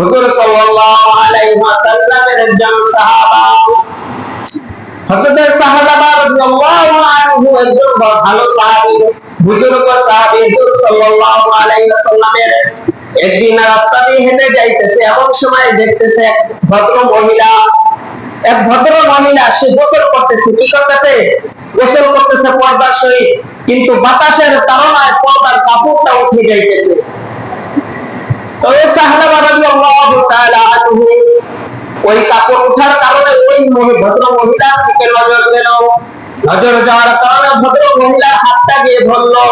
হুজুর সাল্লাল্লাহু আলাইহি ওয়াসাল্লামের একজন সাহাবা। হযরত সাহাবা রাদিয়াল্লাহু আনহু একজন ভালো সাহাবী, বুজুর্গ সাহাবী হুজুর সাল্লাল্লাহু আলাইহি ওয়াসাল্লামের। একদিন রাস্তা দিয়ে হেঁটে যাইতেছে, এমন সময় দেখতেছে ভদ্র মহিলা। এক ভদ্র মহিলা, সে গোসল করতেছে, কি করতেছে? গোসল করতেছে পর্দার সহিত, কিন্তু বাতাসের তাড়নায় পর্দার কাপড়টা উঠে যাইতেছে। তবে সাহাবা রাদিয়াল্লাহু তাআলা আনহু ওই কাপড় ওঠার কারণে ওই ভদ্র মহিলার দিকে নজর গেল নজর যাওয়ার কারণে ভদ্র মহিলার হাতটা গিয়ে ধরলো।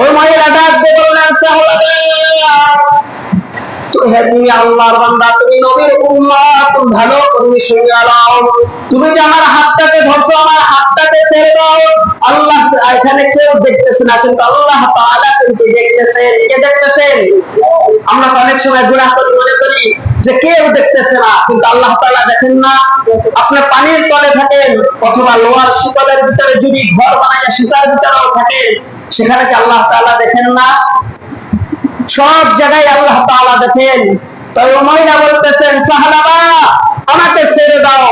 ওই মহিলা ডাক দিয়ে বললেন সাহাবা। তুমি আল্লাহর বান্দা, তুমি নবীর উম্মাহ তুমি ভালো করে শুনে নাও তুমি যে আমার হাতটাকে ধরছো, আমার হাতটাকে ছেড়ে দাও। আল্লাহ এখানে কেউ দেখতেছে না, কিন্তু আল্লাহ তাআলা কিন্তু দেখতেছেন। কে দেখতেছেন? আমরা অনেক সময় গুনাহ করি, মনে করি যে কেউ দেখতেছে না, কিন্তু আল্লাহ তাআলা দেখেন না। আপনি পানির তলে থাকেন, অথবা লোহার শিকলের ভিতরে যদি ঘর বানায় শিকার ভিতরেও থাকেন, সেখানে কি আল্লাহ তাআলা দেখেন না? সব জায়গায় আল্লাহ তাআলা দেখেন। তাই মহিলা বলতেছেন সাহাবা আমাকে ছেড়ে দাও।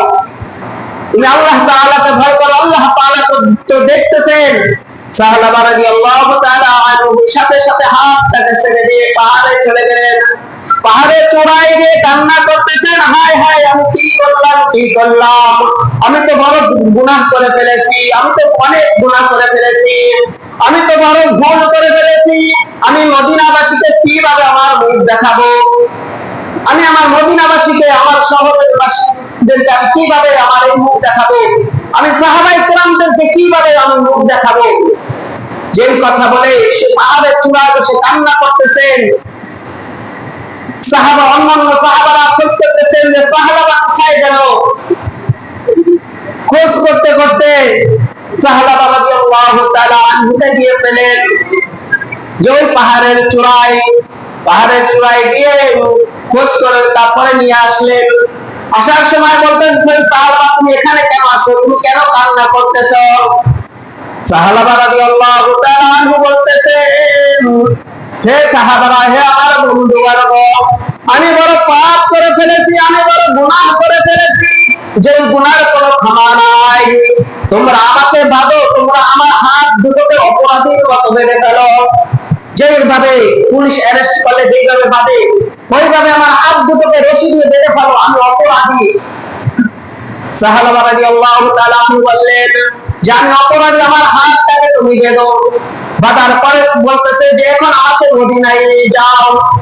তুমি আল্লাহ তাআলাকে ভয় করো, আল্লাহ তাআলা তো দেখতেছেন। সাহাবা সাথে সাথে ছেড়ে দিয়ে পাহাড়ে চলে গেলেন। পাহাড়ে গিয়ে কান্না করতেছেন, হায় হায়, আমি কি করলাম কি করলাম? আমি তো বড় গুনাহ করে ফেলেছি, আমি তো অনেক গুনাহ করে ফেলেছি। আমি তো বড় ভুল করে দেখাবো। আমি আমার মদিনাবাসীকে, আমার শহরের বাসীদেরকে আমি কীভাবে আমার এই মুখ দেখাবো? আমি সাহাবাই কোরআনদেরকে কীভাবে আমি মুখ দেখাবো? যে কথা বলে সে পাহাড়ের চূড়ায় বসে কান্না করতেছেন। সাহাবা, অন্যান্য সাহাবারা খোঁজ করতেছেন যে কোথায় গেল খোঁজ করতে করতে সাহাবা রাদিয়াল্লাহু তাআলা আনহুকে গিয়ে পেলেন যে ওই পাহাড়ের চূড়ায় পাহাড়ের চূড়ায় গিয়ে খোঁজ করে তারপরে নিয়ে আসলেন। আসার সময় বলতেছেন সাহাবা, তুমি এখানে কেন আসো তুমি কেন কান্না করতেছ? আমি বড় পাপ করে ফেলেছি, আমি বড় করে ফেলেছি। যে গুনার কোনো ক্ষমা নাই। তোমরা আমাকে ভাবো, তোমরা আমার হাত দুটোকে অপরাধীর মতো ভেবে ফেলো। যেভাবে পুলিশ অ্যারেস্ট করলে যেভাবে ভাবে, ওইভাবে আমার হাত দুটোকে রশি দিয়ে বেঁধে ফেলো, আমি অপরাধী। সাহাবা রাদিয়াল্লাহু তাআলা বললেন অপরাধী আমার হাতটাকে তুমি বেঁধো। বা তারপরে বলতেছে যে, এখন যাও।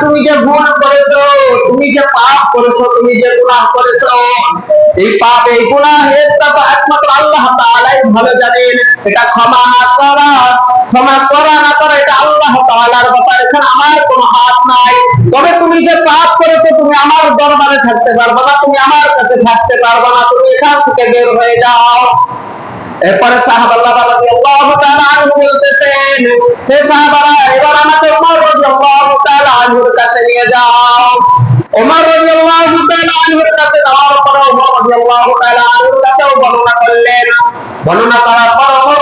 তুমি যে ভুল করেছ, তুমি যে পাপ করেছ, তুমি যে গুনাহ করেছ, এই পাপ, এই গুনাহ একমাত্র আল্লাহ ভালো জানেন। এটা ক্ষমা করা, ক্ষমা দরবারে থাকতে পারবে না, তুমি আমার কাছে থাকতে পারবে না, তুমি এখান থেকে বের হয়ে যাও। এরপরে কাছে নিয়ে বর্ণনা করলেন। বর্ণনা করার পর ওমর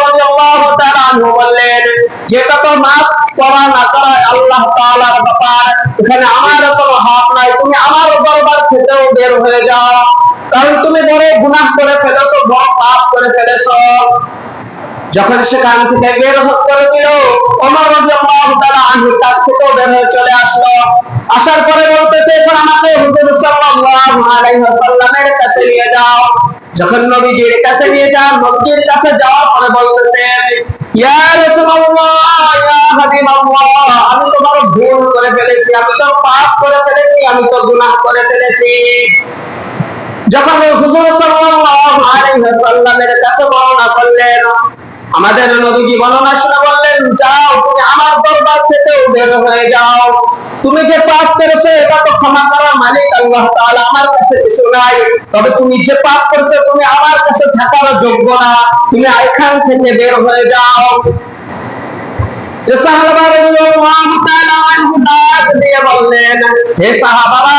আনহু বললেন যেটা তো মাফ করা না করা আল্লাহ তাআলার ব্যাপার, এখানে আমার কোনো হাত নাই, তুমি আমার দরবার থেকেও বের হয়ে যাও। কারণ তুমি বড় গুনাহ করে ফেলেছো, বড় পাপ করে ফেলেছো। যখন সেখান থেকে বের করে দিল তাআলা আনহুর কাছ থেকেও বের হয়ে চলে আসলো। আসার পরে বলতেছে, এখন আমাকে হুজুর সাল্লাল্লাহু আলাইহি ওয়াসাল্লামের কাছে নিয়ে যাও। যখন নবীজির কাছে নিয়ে যান, নবীজির কাছে যাওয়ার পরে বলতেছেন আমি তো বড় ভুল করে ফেলেছি, আমি তো পাপ করে ফেলেছি, আমি তো গুনাহ করে ফেলেছি। যখন হুজুর সাল্লাল্লাহু আলাইহি ওয়াসাল্লামের কাছে বর্ণনা করলেন, আমাদের নবীজি বর্ণনা শুনে বললেন, যাও, তুমি আমার দরবার থেকে বের হয়ে যাও। তুমি যে পাপ করেছ, এটা তো ক্ষমা করার মালিক আল্লাহ তাআলা আমার কাছে কিছু নাই। তবে তুমি যে পাপ করেছ, তুমি আমার কাছে থাকার যোগ্য না। তুমি এখান থেকে বের হয়ে যাও। যে সাহাবা রাদিয়াল্লাহু তাআলা আনহু দিয়ে বললেন, হে সাহাবারা,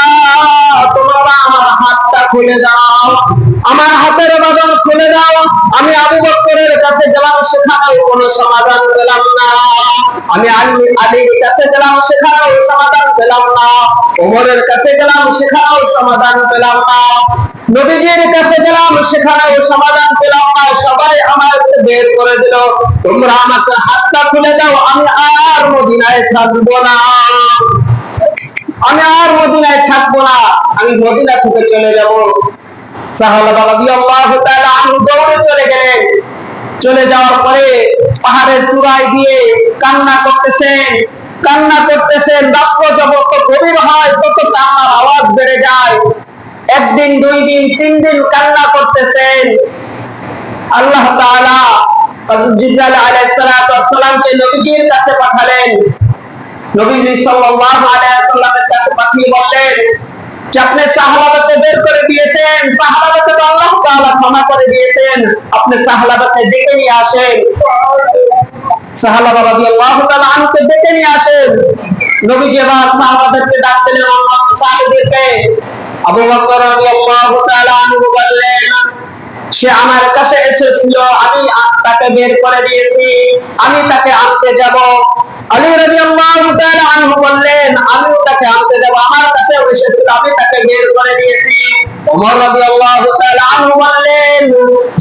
তোমরা আমার হাতটা খুলে দাও। আমার হাতের বাঁধন খুলে দাও। আমি আবু বকরের কাছে গেলাম, সেখানেও কোনো সমাধান পেলাম না। আমি আলী আলীর কাছে গেলাম, সেখানেও সমাধান পেলাম না। ওমরের কাছে গেলাম, সেখানেও সমাধান পেলাম না। নবীজির কাছে গেলাম, সেখানেও সমাধান পেলাম না। সবাই আমার বের করে দিল। তোমরা আমাকে হাতটা খুলে দাও, আমি আর মদিনায় থাকব না। আমি আর মদিনায় থাকব না। আমি মদিনা থেকে চলে যাব। চলে যাওয়ার পরে পাহাড়ের চূড়ায় দিয়ে কান্না করতেছেন কান্না করতেছেন গভীর হয় তত কান্নার আওয়াজ বেড়ে যায়। একদিন, দুই দিন, তিন দিন কান্না করতেছেন। আল্লাহ তাআলা জিবরাইল আলাইহিস নবীজির কাছে পাঠালেন। নবীজি সাল্লাল্লাহু আলাইহি ওয়াসাল্লামের কাছে পাঠিয়ে বললেন যে আপনি সাহাবাকে বের করে দিয়েছেন সাহাবাকে তো আল্লাহ তাআলা ক্ষমা করে দিয়েছেন। আপনি সাহাবাকে ডেকে নিয়ে আসেন। সাহাবা রাদিয়াল্লাহু তাআলা আনকে ডেকে নিয়ে আসেন। নবীজি জেবা সাহাবাদেরকে ডাক দিলেন অন্যান্য সাহাবাদেরকে। আবু বকর রাদিয়াল্লাহু তাআলা আনহু বললেন সে আমার কাছে এসেছিল, আমি তাকে বের করে দিয়েছি, আমি তাকে আনতে যাব। আলী রাদিয়াল্লাহু আনহু বললেন, আমিও তাকে আনতে যাব, আমার কাছে এসেছিল আমি তাকে বের করে দিয়েছি। ওমর আনহু বললেন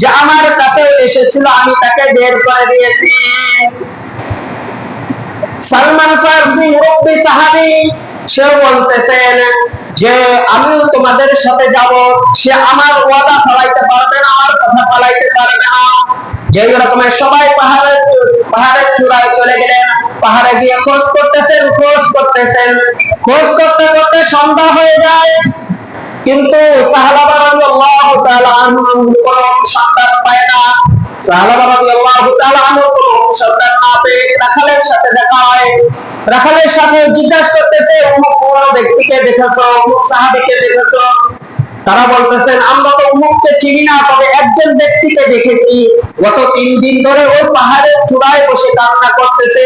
যে, আমার কাছে এসেছিল, আমি তাকে বের করে দিয়েছি। সালমান ফারসি মুরব্বী সাহাবী সে বলতেছেন যে আমি তোমাদের সাথে যাব, সে আমার ওয়াদা ফলাইতে পারবে না, আমার কথা ফলাইতে পারবে না। যেই রকমের সবাই পাহাড়ের পাহাড়ের চূড়ায় চলে গেলেন। পাহাড়ে গিয়ে খোঁজ করতেছেন খোঁজ করতেছেন। খোঁজ করতে করতে সন্ধ্যা হয়ে যায়। কিন্তু সাহাবা রাদিয়াল্লাহু তাআলা আনহু কোন সন্ধান পায় না। সাহাবা রাদিয়াল্লাহু তাআলা আনহু কোন সন্ধান পেয়ে রাখালের সাথে দেখা হয়। রাখালের সাথে জিজ্ঞাসা করতেছে অমুক ব্যক্তিকে দেখেছ? অমুক সাহাবীকে দেখেছ? তারা বলতেছেন, আমরা তো অমুককে চিনি না, তবে একজন ব্যক্তিকে দেখেছি। গত তিন দিন ধরে ওই পাহাড়ের চূড়ায় বসে কান্না করতেছে।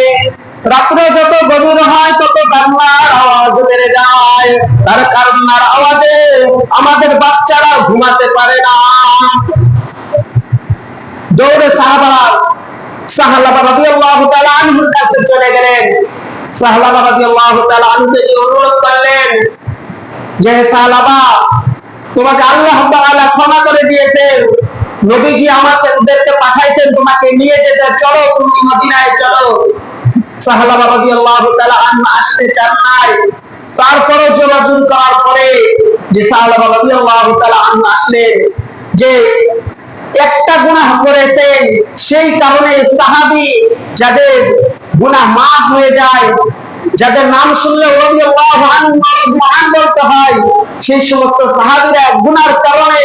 রাত্র যত গভীর হয়, তত কান্নার আওয়াজ বেড়ে যায়। তার কান্নার আওয়াজে আমাদের বাচ্চারা ঘুমাতে পারে না। দৌড়ে চলে গেলেন। করলেন তোমাকে আমাদেরকে পাঠাইছেন, তোমাকে নিয়ে যেতে। চলো তুমি মদিনায় চলো। আসতে চান নাই। তারপরও যোগাযোগ করার পরে যে, সাহালাবা রাদিয়াল্লাহু আসলেন, যে একটা গুনাহ করেছেন সেই কারণে সাহাবী যাদের গুনাহ মাফ হয়ে যায়, যাদের নাম শুনলে বলতে হয়, সেই সমস্ত সাহাবীরা গুনার কারণে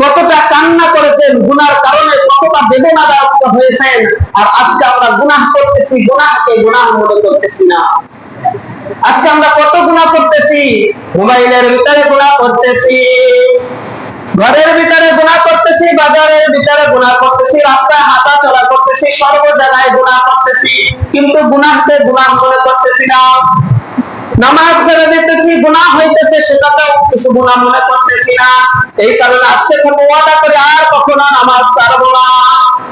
কতটা কান্না করেছেন, গুনার কারণে কতটা বেদনাদায়ক হয়েছেন, আর আজকে আমরা গুনাহ করতেছি, গুনাহকে গুনাহ মনে করতেছি না। আজকে আমরা কত গুনাহ করতেছি, মোবাইলের ভিতরে গুনাহ করতেছি। ঘরের ভিতরে গুণা করতেছি, বাজারের ভিতরে গুণা করতেছি, রাস্তায় হাঁটা চলা করতেছি, সর্ব জায়গায় গুণা করতেছি। কিন্তু গুনাহ মনে করতেছি না। নামাজ ছেড়ে দিতেছি, গুনাহ হইতেছে সেটাতেও কিছু গুনাহ মনে করতেছি না। এই কারণে আজকে থেকে ওয়াদা করে আর কখনো নামাজ ছাড়বো না।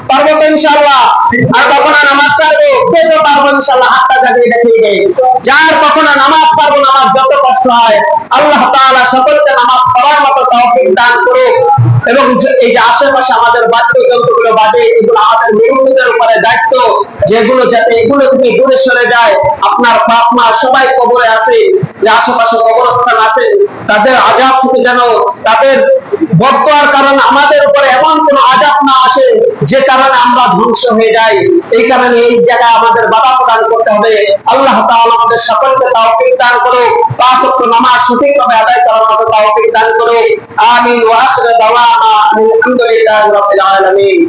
পারব তো ইনশাআল্লাহ। আর কখনো নামাজ ছাড়বো? কে তো পারবেন ইনশাআল্লাহ, হাতটা জাগিয়ে দেখিয়ে দেয় যার কখনো নামাজ পারব না আমার যত কষ্ট হয়, আল্লাহ সকলকে নামাজ পড়ার মতো তৌফিক দান করুক। এবং এই যে আশেপাশে আমাদের বাদ্যযন্ত্রগুলো বাজে, এগুলো আমাদের মুরব্বীদের উপরে দায়িত্ব। যেগুলো যাতে এগুলো থেকে দূরে সরে যায়। আপনার বাপ মা সবাই কবরে আছে, যে আশেপাশে কবরস্থান আছে, তাদের আজাব থেকে যেন তাদের বদয়ার কারণে আমাদের উপরে এমন কোন আজাব না আসে যে কারণে আমরা ধ্বংস হয়ে যাই। এই কারণে এই জায়গায় আমাদের বাধা প্রদান করতে হবে। আল্লাহ তাআলা আমাদের সকলকে তাওফিক দান করো, পাঁচ ওয়াক্ত নামাজ সঠিকভাবে আদায় করার মতো তাওফিক দান করো। আমিন ওয়া আখিরু দাওয়ানা আলহামদুলিল্লাহি রাব্বিল আলামিন।